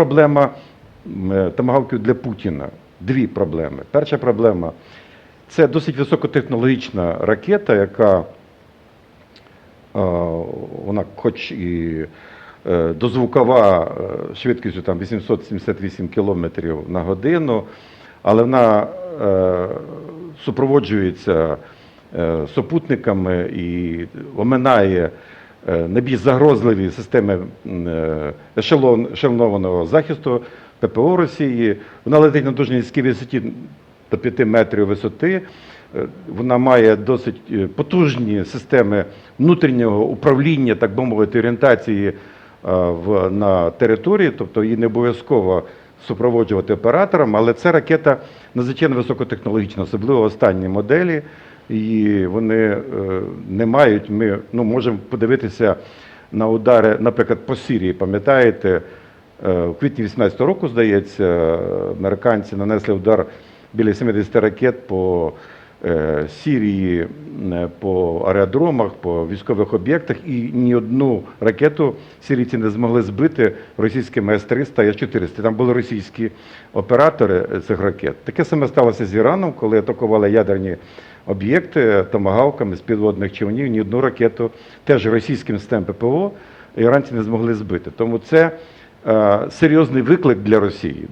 проблема е, томагавків для Путіна. Дві проблеми. Перша проблема це досить високотехнологічна ракета, яка е, вона хоч і е, дозвукова швидкістю там 878 км на годину, але вона супроводжується супутниками і оминає найбільш загрозливі системи е, ешелон, ешелонованого захисту ППО Росії. Вона летить на дуже низькій висоті до 5 метрів висоти. Е, Вона має досить е, потужні системи внутрішнього управління, так би мовити, орієнтації е, на території, тобто її не обов'язково супроводжувати оператором, але це ракета надзвичайно високотехнологічна, особливо останні моделі. І вони е, не мають. Ми ну, можемо подивитися на удари, наприклад, по Сирії, пам'ятаєте, Е, У квітні 18 року, здається, американці нанесли удар біля 70 ракет по е, Сірії, е, по аеродромах, по військових об'єктах, і ні одну ракету сирійці не змогли збити російськими С-300 і С-400. Там були російські оператори цих ракет. Таке саме сталося з Іраном, коли атакували ядерні об'єкти томагавками з підводних човнів. Ні одну ракету теж російським СТЕМ ППО іранці не змогли збити. Тому це е, серйозний виклик для Росії.